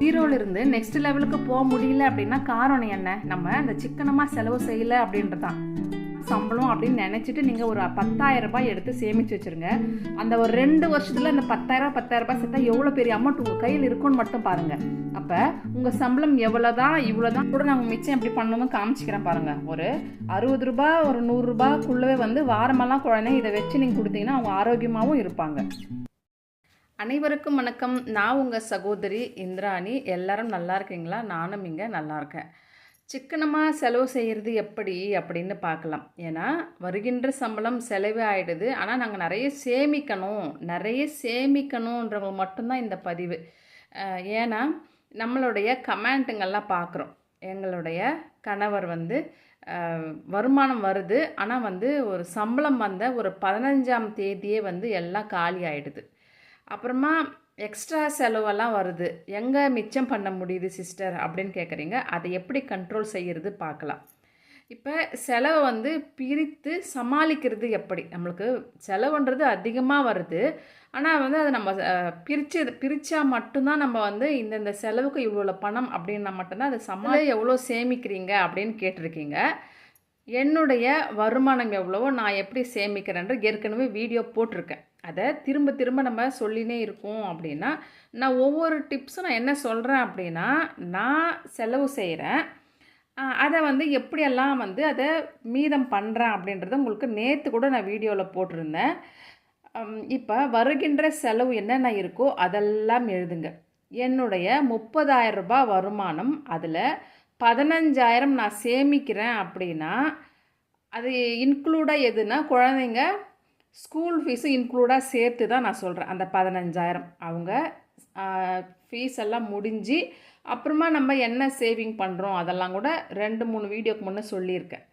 ஜீரோல இருந்து நெக்ஸ்ட் லெவலுக்கு போக முடியல அப்படின்னா காரணம் என்ன? நம்ம அந்த சிக்கனமாக செலவு செய்யல அப்படின்றதான் சம்பளம் அப்படின்னு நினச்சிட்டு நீங்கள் ஒரு பத்தாயிரம் ரூபாய் எடுத்து சேமித்து வச்சுருங்க. அந்த ஒரு ரெண்டு வருஷத்தில் அந்த பத்தாயிரம் பத்தாயிரம் ரூபாய் சேர்த்தா எவ்வளோ பெரிய அமௌண்ட் உங்கள் கையில் இருக்கும்னு மட்டும் பாருங்கள் அப்போ உங்கள் சம்பளம் எவ்வளோ தான் இவ்வளோ தான் கூட நாங்கள் மிச்சம் எப்படி பண்ணணும்னு காமிச்சிக்கிறேன் பாருங்கள் ஒரு அறுபது ரூபாய் ஒரு நூறுரூபாக்குள்ளவே வந்து வாரமெல்லாம் குழந்தைங்க இதை வச்சு நீங்கள் கொடுத்தீங்கன்னா அவங்க ஆரோக்கியமாகவும் இருப்பாங்க. அனைவருக்கும் வணக்கம். நான் உங்கள் சகோதரி இந்திராணி. எல்லாரும் நல்லா இருக்கீங்களா? நானும் இங்கே நல்லா இருக்கேன். சிக்கனமாக செலவு செய்கிறது எப்படி அப்படின்னு பார்க்கலாம். ஏன்னா வருகின்ற சம்பளம் செலவே ஆகிடுது ஆனால் நாங்கள் நிறைய சேமிக்கணும். நிறைய சேமிக்கணுன்றவங்க மட்டும்தான் இந்த பதிவு. ஏன்னா நம்மளுடைய கமெண்ட்டுங்கள்லாம் பார்க்குறோம். எங்களுடைய கணவர் வந்து வருமானம் வருது. ஆனால் வந்து ஒரு சம்பளம் வந்த ஒரு பதினஞ்சாம் தேதியே வந்து எல்லாம் காலி ஆகிடுது அப்புறமா எக்ஸ்ட்ரா செலவெல்லாம் வருது. எங்கே மிச்சம் பண்ண முடியுது சிஸ்டர் அப்படின்னு கேட்குறீங்க அதை எப்படி கண்ட்ரோல் செய்கிறது பார்க்கலாம். இப்போ செலவை வந்து பிரித்து சமாளிக்கிறது எப்படி? நம்மளுக்கு செலவுன்றது அதிகமாக வருது. ஆனால் வந்து அதை நம்ம பிரிச்சு பிரித்தா மட்டும்தான் நம்ம வந்து இந்தந்த செலவுக்கு இவ்வளோ பணம் அப்படின்னா மட்டும்தான் அதை சமாளி எவ்வளோ சேமிக்கிறீங்க அப்படின்னு கேட்டிருக்கீங்க. என்னுடைய வருமானம் எவ்வளவோ நான் எப்படி சேமிக்கிறேன்ற ஏற்கனவே வீடியோ போட்டிருக்கேன். அதை திரும்ப திரும்ப நம்ம சொல்லினே இருக்கோம் அப்படின்னா நான் ஒவ்வொரு டிப்ஸும் நான் என்ன சொல்கிறேன் அப்படின்னா நான் செலவு செய்கிறேன் அதை வந்து எப்படியெல்லாம் வந்து அதை மீதம் பண்ணுறேன் அப்படின்றத உங்களுக்கு நேற்று கூட நான் வீடியோவில் போட்டிருந்தேன். இப்போ வருகின்ற செலவு என்னென்ன இருக்கோ அதெல்லாம் எழுதுங்க. என்னுடைய முப்பதாயிரம் ரூபாய் வருமானம் அதில் பதினஞ்சாயிரம் நான் சேமிக்கிறேன் அப்படின்னா அது இன்க்ளூடாக எதுனா குழந்தைங்க ஸ்கூல் ஃபீஸும் இன்க்ளூடாக சேர்த்து தான் நான் சொல்கிறேன் அந்த பதினஞ்சாயிரம். அவங்க ஃபீஸ் எல்லாம் முடிஞ்சு அப்புறமா நம்ம என்ன சேவிங் பண்ணுறோம் அதெல்லாம் கூட ரெண்டு மூணு வீடியோக்கு முன்னே சொல்லியிருக்கேன்.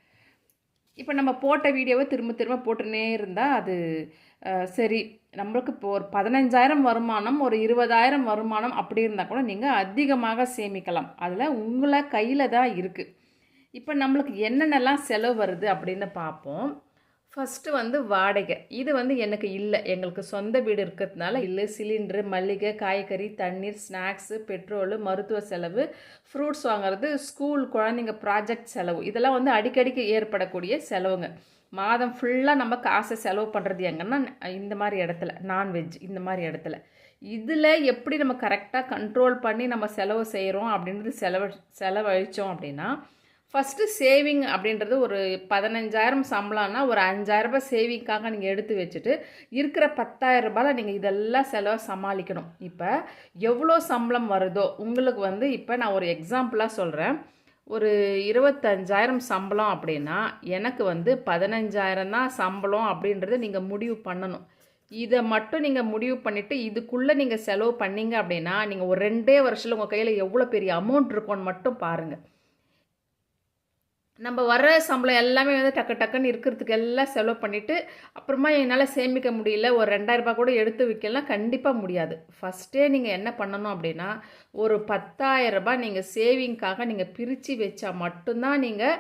இப்போ நம்ம போட்ட வீடியோவை திரும்ப திரும்ப போட்டுனே இருந்தால் அது சரி. நம்மளுக்கு இப்போ ஒரு பதினஞ்சாயிரம் வருமானம் ஒரு இருபதாயிரம் வருமானம் அப்படி இருந்தால் கூட நீங்கள் அதிகமாக சேமிக்கலாம். அதில் உங்களை கையில் தான் இருக்குது இப்போ நம்மளுக்கு என்னென்னலாம் செலவு வருது அப்படின்னு பார்ப்போம். ஃபஸ்ட்டு வந்து வாடகை. இது வந்து எனக்கு இல்லை. எங்களுக்கு சொந்த வீடு இருக்கிறதுனால இல்லை. சிலிண்டரு மல்லிகை காய்கறி தண்ணீர் ஸ்நாக்ஸு பெட்ரோலு மருத்துவ செலவு ஃப்ரூட்ஸ் வாங்குறது ஸ்கூல் குழந்தைங்க ப்ராஜெக்ட் செலவு. இதெல்லாம் வந்து அடிக்கடிக்கு ஏற்படக்கூடிய செலவுங்க. மாதம் ஃபுல்லாக நம்ம காசை செலவு பண்ணுறது எங்கன்னா இந்த மாதிரி இடத்துல நான்வெஜ் இந்த மாதிரி இடத்துல. இதில் எப்படி நம்ம கரெக்டாக கண்ட்ரோல் பண்ணி நம்ம செலவு செய்கிறோம் அப்படின்றது செலவு செலவழித்தோம் அப்படின்னா ஃபஸ்ட்டு சேவிங் அப்படின்றது ஒரு பதினஞ்சாயிரம் சம்பளம்னா ஒரு அஞ்சாயிரம் ரூபாய் சேவிங்காக நீங்கள் எடுத்து வச்சுட்டு இருக்கிற பத்தாயிரம் ரூபாயில் நீங்கள் இதெல்லாம் செலவை சமாளிக்கணும். இப்போ எவ்வளோ சம்பளம் வருதோ உங்களுக்கு வந்து இப்போ நான் ஒரு எக்ஸாம்பிளாக சொல்கிறேன் ஒரு இருபத்தஞ்சாயிரம் சம்பளம் அப்படின்னா எனக்கு வந்து பதினஞ்சாயிரம் தான் சம்பளம் அப்படின்றத நீங்கள் முடிவு பண்ணணும். இதை மட்டும் நீங்கள் முடிவு பண்ணிவிட்டு இதுக்குள்ளே நீங்கள் செலவு பண்ணீங்க அப்படின்னா நீங்கள் ஒரு ரெண்டே வருஷத்தில் உங்கள் கையில் எவ்வளோ பெரிய அமௌண்ட் இருக்கும்னு மட்டும் பாருங்கள் நம்ம வர சம்பளம் எல்லாமே வந்து டக்கு டக்குன்னு இருக்கிறதுக்கு எல்லாம் செலவு பண்ணிவிட்டு அப்புறமா என்னால் சேமிக்க முடியல ஒரு ரெண்டாயிரம் ரூபாய் கூட எடுத்து வைக்கலாம் கண்டிப்பாக முடியாது. ஃபஸ்ட்டே நீங்கள் என்ன பண்ணணும் அப்படின்னா ஒரு பத்தாயிரம் ரூபாய் நீங்கள் சேவிங்க்காக நீங்கள் பிரித்து வச்சா மட்டும்தான் நீங்கள்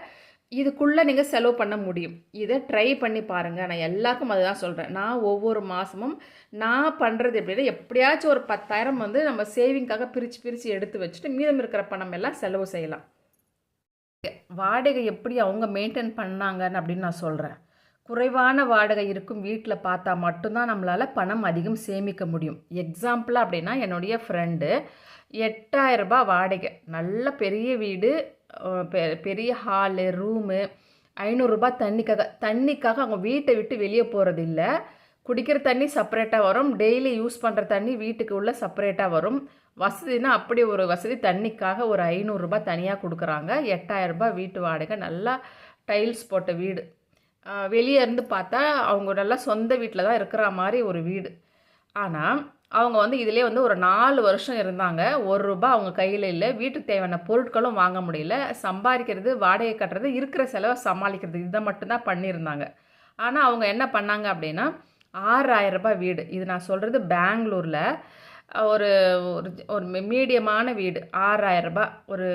இதுக்குள்ளே நீங்கள் செலவு பண்ண முடியும். இதை ட்ரை பண்ணி பாருங்கள் நான் எல்லாருக்கும் அதுதான் சொல்கிறேன் நான் ஒவ்வொரு மாதமும் நான் பண்ணுறது எப்படின்னா எப்படியாச்சும் ஒரு பத்தாயிரம் வந்து நம்ம சேவிங்க்காக பிரித்து பிரித்து எடுத்து வச்சுட்டு மீதம் இருக்கிற பணம் எல்லாம் செலவு செய்யலாம். வாடகை எப்படி அவங்க மெயின்டைன் பண்ணாங்கன்னு அப்படின்னு நான் சொல்கிறேன் குறைவான வாடகை இருக்கும் வீட்டில் பார்த்தா மட்டும்தான் நம்மளால் பணம் அதிகம் சேமிக்க முடியும். எக்ஸாம்பிளாக அப்படின்னா என்னுடைய ஃப்ரெண்டு எட்டாயிரரூபா வாடகை. நல்ல பெரிய வீடு பெ- பெரிய ஹாலு ரூமு ஐநூறுரூபா தண்ணிக்காக தண்ணிக்காக அவங்க வீட்டை விட்டு வெளியே போகிறது இல்லை குடிக்கிற தண்ணி செப்பரேட்டாக வரும். டெய்லி யூஸ் பண்ணுற தண்ணி வீட்டுக்கு உள்ள செப்பரேட்டாக வரும். வசதினா அப்படி ஒரு வசதி. தண்ணிக்காக ஒரு ஐநூறுரூபா தனியாக கொடுக்குறாங்க. எட்டாயிரரூபா வீட்டு வாடகை. நல்லா டைல்ஸ் போட்ட வீடு. வெளியே இருந்து பார்த்தா அவங்க நல்லா சொந்த வீட்டில் தான் இருக்கிற மாதிரி ஒரு வீடு. ஆனால் அவங்க வந்து இதிலே வந்து ஒரு நாலு வருஷம் இருந்தாங்க. ஒரு ரூபாய் அவங்க கையில் இல்லை. வீட்டுக்கு தேவையான பொருட்களும் வாங்க முடியல. சம்பாதிக்கிறது வாடகை கட்டுறது இருக்கிற செலவை சமாளிக்கிறது. இதை மட்டும்தான் பண்ணியிருந்தாங்க. ஆனால் அவங்க என்ன பண்ணாங்க அப்படின்னா ஆறாயிரம் ரூபாய் வீடு. இது நான் சொல்கிறது பெங்களூரில். ஒரு ஒரு ஒரு மீடியமான வீடு. ஆறாயிரம் ரூபாய் ஒரு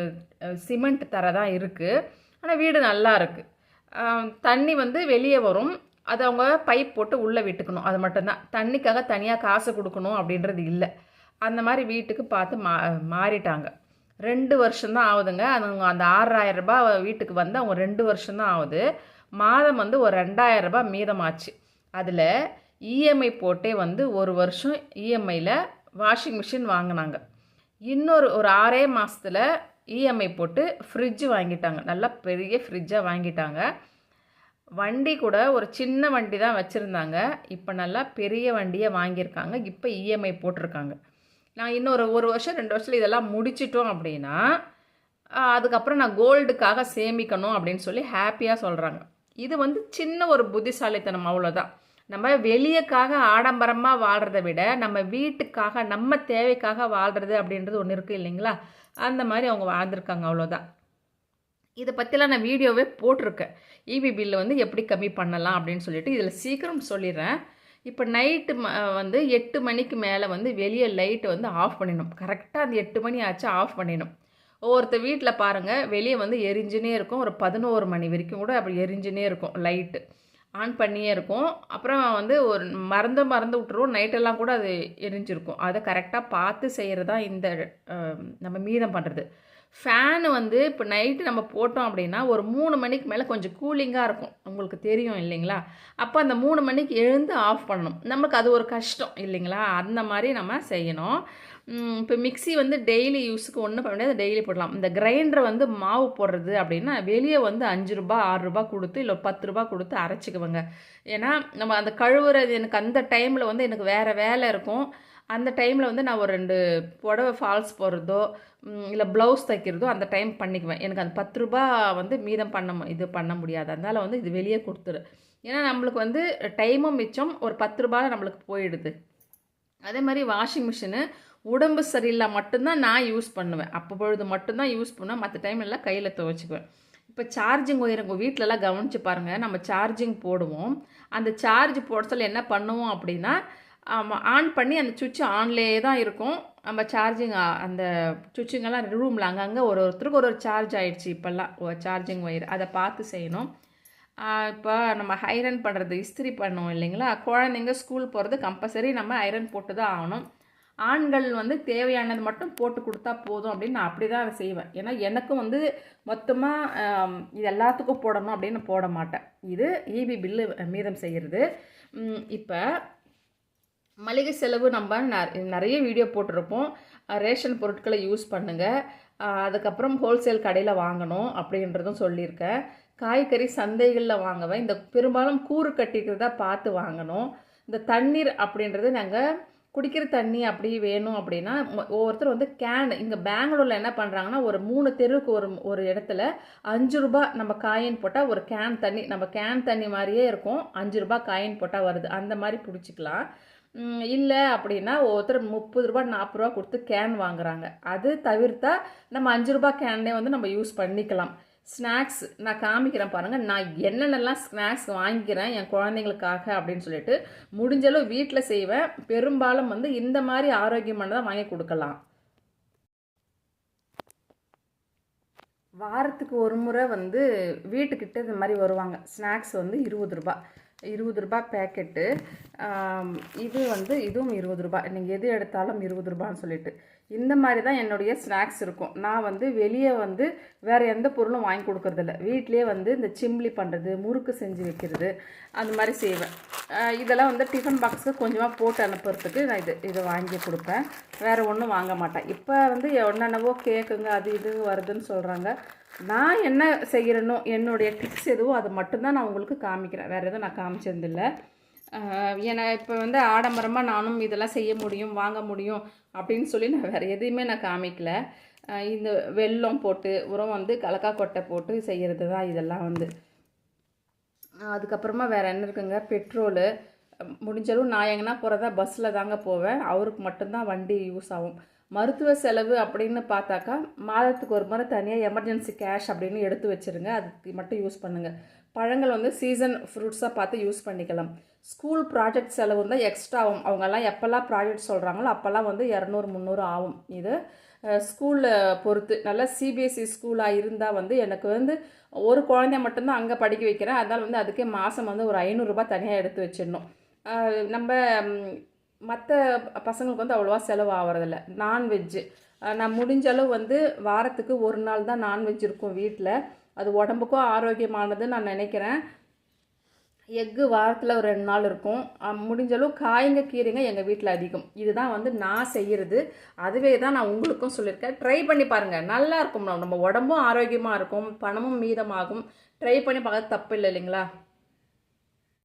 சிமெண்ட் தர தான் இருக்குது ஆனால் வீடு நல்லா இருக்குது தண்ணி வந்து வெளியே வரும். அது அவங்க பைப் போட்டு உள்ளே விட்டுக்கணும். அது மட்டும்தான். தண்ணிக்காக தனியாக காசு கொடுக்கணும் அப்படின்றது இல்லை. அந்த மாதிரி வீட்டுக்கு பார்த்து மா மாறிட்டாங்க. ரெண்டு வருஷம்தான் ஆகுதுங்க. அவங்க அந்த ஆறாயிரம் ரூபாய் வீட்டுக்கு வந்து அவங்க ரெண்டு வருஷம்தான் ஆகுது. மாதம் வந்து ஒரு ரெண்டாயிரம் ரூபாய் மீதமாச்சு. அதில் இஎம்ஐ போட்டே வந்து ஒரு வருஷம் இஎம்ஐயில் வாஷிங் மிஷின் வாங்கினாங்க. இன்னொரு ஒரு ஆறே மாதத்தில் இஎம்ஐ போட்டு ஃப்ரிட்ஜ் வாங்கிட்டாங்க. நல்லா பெரிய ஃப்ரிட்ஜாக வாங்கிட்டாங்க. வண்டி கூட ஒரு சின்ன வண்டி தான் வச்சுருந்தாங்க. இப்போ நல்லா பெரிய வண்டியை வாங்கியிருக்காங்க. இப்போ இஎம்ஐ போட்டிருக்காங்க. நான் இன்னொரு ஒரு வருஷம் ரெண்டு வருஷத்தில் இதெல்லாம் முடிச்சிட்டோம் அப்படின்னா அதுக்கப்புறம் நான் கோல்டுக்காக சேமிக்கணும் அப்படின்னு சொல்லி ஹாப்பியாக சொல்கிறாங்க இது வந்து சின்ன ஒரு புத்திசாலித்தனம் அவ்வளோதான் நம்ம வெளியக்காக ஆடம்பரமாக வாழ்கிறத விட நம்ம வீட்டுக்காக நம்ம தேவைக்காக வாழ்கிறது அப்படின்றது ஒன்று இருக்குது இல்லைங்களா? அந்த மாதிரி அவங்க வாழ்ந்துருக்காங்க அவ்வளோதான் இதை பற்றிலாம் நான் வீடியோவே போட்டிருக்கேன். இபி பில்லு வந்து எப்படி கம்மி பண்ணலாம் அப்படின்னு சொல்லிட்டு இதில் சீக்கிரம் சொல்லிடுறேன். இப்போ நைட்டு வந்து எட்டு மணிக்கு மேலே வந்து வெளியே லைட்டை வந்து ஆஃப் பண்ணிடணும். கரெக்டாக அந்த எட்டு மணி ஆச்சு ஆஃப் பண்ணிடணும். ஒவ்வொருத்தர் வீட்டில் பாருங்கள் வெளியே வந்து எரிஞ்சுனே இருக்கும். ஒரு பதினோரு மணி வரைக்கும் கூட அப்படி எரிஞ்சுனே இருக்கும் லைட்டு ஆன் பண்ணியே இருக்கும் அப்புறம் வந்து ஒரு மறந்து மறந்து விட்டுருவோம். நைட்டெல்லாம் கூட அது எரிஞ்சிருக்கும். அதை கரெக்டாக பார்த்து செய்கிறது தான் இந்த நம்ம மீதம் பண்ணுறது ஃபேனு வந்து இப்போ நைட்டு நம்ம போட்டோம் அப்படின்னா ஒரு மூணு மணிக்கு மேலே கொஞ்சம் கூலிங்காக இருக்கும். உங்களுக்கு தெரியும் இல்லைங்களா? அப்போ அந்த மூணு மணிக்கு எழுந்து ஆஃப் பண்ணணும். நமக்கு அது ஒரு கஷ்டம் இல்லைங்களா? அந்த மாதிரி நம்ம செய்யணும். இப்போ மிக்ஸி வந்து டெய்லி யூஸுக்கு ஒன்றும் பண்ண முடியாது. டெய்லி போடலாம். இந்த கிரைண்டர் வந்து மாவு போடுறது அப்படின்னா வெளியே வந்து அஞ்சு ரூபா ஆறு ரூபா கொடுத்து இல்லை பத்து ரூபா கொடுத்து அரைச்சிக்குவேங்க. ஏன்னா நம்ம அந்த கழுவுறது எனக்கு அந்த டைமில் வந்து எனக்கு வேறு வேலை இருக்கும். அந்த டைமில் வந்து நான் ஒரு ரெண்டு புடவை ஃபால்ஸ் போடுறதோ இல்லை ப்ளவுஸ் தைக்கிறதோ அந்த டைம் பண்ணிக்குவேன். எனக்கு அந்த பத்து ரூபா வந்து மீதம் பண்ண மு- இது பண்ண முடியாது. அதனால் வந்து இது வெளியே கொடுத்துரு. ஏன்னா நம்மளுக்கு வந்து டைமும் மிச்சம். ஒரு பத்து ரூபாயில் நம்மளுக்கு போயிடுது. அதே மாதிரி வாஷிங் மிஷினு உடம்பு சரியில்லை மட்டும்தான் நான் யூஸ் பண்ணுவேன். அப்போ பொழுது மட்டும்தான் யூஸ் பண்ணுவேன். மற்ற டைம் எல்லாம் கையில் துவைச்சிக்குவேன். இப்போ சார்ஜிங் ஒயர் உங்கள் வீட்டிலலாம் கவனித்து பாருங்கள் நம்ம சார்ஜிங் போடுவோம். அந்த சார்ஜ் போட சொல்ல என்ன பண்ணுவோம் அப்படின்னா ஆன் பண்ணி அந்த சுவிட்ச் ஆன்லேயே தான் இருக்கும். நம்ம சார்ஜிங் அந்த சுவிட்சுங்கெல்லாம் ரூமில் அங்கங்கே ஒரு ஒருத்தருக்கு ஒரு ஒரு சார்ஜ் ஆகிடுச்சு இப்போல்லாம். சார்ஜிங் ஒயர் அதை பார்த்து செய்யணும். இப்போ நம்ம ஐரன் பண்ணுறது இஸ்திரி பண்ணுவோம் இல்லைங்களா? குழந்தைங்க ஸ்கூல் போகிறது கம்பல்சரி நம்ம ஐரன் போட்டு தான் ஆகணும். ஆண்கள் வந்து தேவையானது மட்டும் போட்டு கொடுத்தா போதும் அப்படின்னு நான் அப்படி தான் அதை செய்வேன். ஏன்னா எனக்கும் வந்து மொத்தமாக இது எல்லாத்துக்கும் போடணும் அப்படின்னு போட மாட்டேன். இது ஈபி பில்லு மீதம் செய்கிறது இப்போ மளிகை செலவு நம்ம நிறைய வீடியோ போட்டிருப்போம். ரேஷன் பொருட்களை யூஸ் பண்ணுங்கள் அதுக்கப்புறம் ஹோல்சேல் கடையில் வாங்கணும் அப்படின்றதும் சொல்லியிருக்கேன். காய்கறி சந்தைகளில் வாங்குவேன். இந்த பெரும்பாலும் கூறு கட்டிக்கிறதா பார்த்து வாங்கணும். இந்த தண்ணீர் அப்படின்றது நாங்கள் குடிக்கிற தண்ணி அப்படி வேணும் அப்படின்னா மொ- ஒவ்வொருத்தர் வந்து கேன் இங்கே பெங்களூரில் என்ன பண்ணுறாங்கன்னா ஒரு மூணு தெருவுக்கு ஒரு ஒரு இடத்துல அஞ்சு ரூபா நம்ம காயின் போட்டால் ஒரு கேன் தண்ணி நம்ம கேன் தண்ணி மாதிரியே இருக்கும். அஞ்சு ரூபாய் காயின் போட்டால் வருது. அந்த மாதிரி பிடிச்சிக்கலாம். இல்லை அப்படின்னா ஒருத்தர் முப்பது ரூபா நாற்பது ரூபா கொடுத்து கேன் வாங்குறாங்க. அது தவிர்த்தா நம்ம அஞ்சு ரூபா கேன்லேயே வந்து நம்ம யூஸ் பண்ணிக்கலாம். ஸ்நாக்ஸ் நான் காமிக்கிறேன் பாருங்கள் நான் என்னென்னலாம் ஸ்நாக்ஸ் வாங்கிக்கிறேன் என் குழந்தைங்களுக்காக அப்படின்னு சொல்லிட்டு முடிஞ்சளவு வீட்டில் செய்வேன். பெரும்பாலும் வந்து இந்த மாதிரி ஆரோக்கியமானதாக வாங்கி கொடுக்கலாம். வாரத்துக்கு ஒரு முறை வந்து வீட்டுக்கிட்ட இந்த மாதிரி வருவாங்க. ஸ்நாக்ஸ் வந்து இருபது ரூபாய் இருபது ரூபா பேக்கெட்டு இது வந்து இதுவும் இருபது ரூபாய் நீங்கள் எது எடுத்தாலும் இருபது ரூபான்னு சொல்லிட்டு. இந்த மாதிரி தான் என்னுடைய ஸ்நாக்ஸ் இருக்கும். நான் வந்து வெளியே வந்து வேறு எந்த பொருளும் வாங்கி கொடுக்கறதில்ல. வீட்டிலேயே வந்து இந்த சிம்லி பண்ணுறது முறுக்கு செஞ்சு வைக்கிறது அந்த மாதிரி செய்வேன். இதெல்லாம் வந்து டிஃபன் பாக்ஸுக்கு கொஞ்சமாக போட்டு அனுப்புறதுக்கு நான் இது இதை வாங்கி கொடுப்பேன். வேறு ஒன்றும் வாங்க மாட்டேன். இப்போ வந்து என்னென்னவோ கேக்குங்க அது இது வருதுன்னு சொல்கிறாங்க நான் என்ன செய்கிறேனோ என்னுடைய டிப்ஸ் எதுவோ அது மட்டும்தான் நான் உங்களுக்கு காமிக்கிறேன். வேறு எதுவும் நான் காமிச்சதில்லை. ஏன்னா இப்போ வந்து ஆடம்பரமாக நானும் இதெல்லாம் செய்ய முடியும் வாங்க முடியும் அப்படின்னு சொல்லி நான் வேறு எதையுமே நான் காமிக்கல. இந்த வெல்லம் போட்டு உரம் வந்து கலக்கா கொட்டை போட்டு செய்கிறது தான் இதெல்லாம் வந்து. அதுக்கப்புறமா வேறு என்ன இருக்குங்க? பெட்ரோலு. முடிஞ்சளவு நான் எங்கன்னா போகிறதா பஸ்ஸில் தாங்க போவேன். அவருக்கு மட்டும்தான் வண்டி யூஸ் ஆகும். மருத்துவ செலவு அப்படின்னு பார்த்தாக்கா மாதத்துக்கு ஒரு முறை தனியாக எமர்ஜென்சி கேஷ் அப்படின்னு எடுத்து வச்சிருங்க. அதுக்கு மட்டும் யூஸ் பண்ணுங்கள் பழங்கள் வந்து சீசன் ஃப்ரூட்ஸாக பார்த்து யூஸ் பண்ணிக்கலாம். ஸ்கூல் ப்ராஜெக்ட் செலவு தான் எக்ஸ்ட்ரா ஆகும். அவங்கெல்லாம் எப்போல்லாம் ப்ராஜெக்ட் சொல்கிறாங்களோ அப்போல்லாம் வந்து இரநூறு முந்நூறு ஆகும். இது ஸ்கூலில் பொறுத்து. நல்லா சிபிஎஸ்சி ஸ்கூலாக இருந்தால் வந்து எனக்கு வந்து ஒரு குழந்தைய மட்டும்தான் அங்கே படிக்க வைக்கிறேன். அதனால் வந்து அதுக்கே மாதம் வந்து ஒரு ஐநூறுரூபா தனியாக எடுத்து வச்சிடணும். நம்ம மற்ற பசங்களுக்கு வந்து அவ்வளோவா செலவு ஆகிறதில்ல நான்வெஜ்ஜு நான் முடிஞ்ச அளவு வந்து வாரத்துக்கு ஒரு நாள் தான் நான்வெஜ் இருக்கும் வீட்டில் அது உடம்புக்கும் ஆரோக்கியமானதுன்னு நான் நினைக்கிறேன். எக்கு வாரத்தில் ஒரு ரெண்டு நாள் இருக்கும். முடிஞ்சளவு முடிஞ்ச அளவு காய்ங்க கீரைங்க எங்கள் வீட்டில் அதிகம். இதுதான் வந்து நான் செய்கிறது அதுவே தான் நான் உங்களுக்கும் சொல்லியிருக்கேன். ட்ரை பண்ணி பாருங்கள் நல்லா இருக்கும் நம்ம உடம்பும் ஆரோக்கியமாக இருக்கும். பணமும் மீதமாகும். ட்ரை பண்ணி பார்க்க தப்பு இல்லை இல்லைங்களா?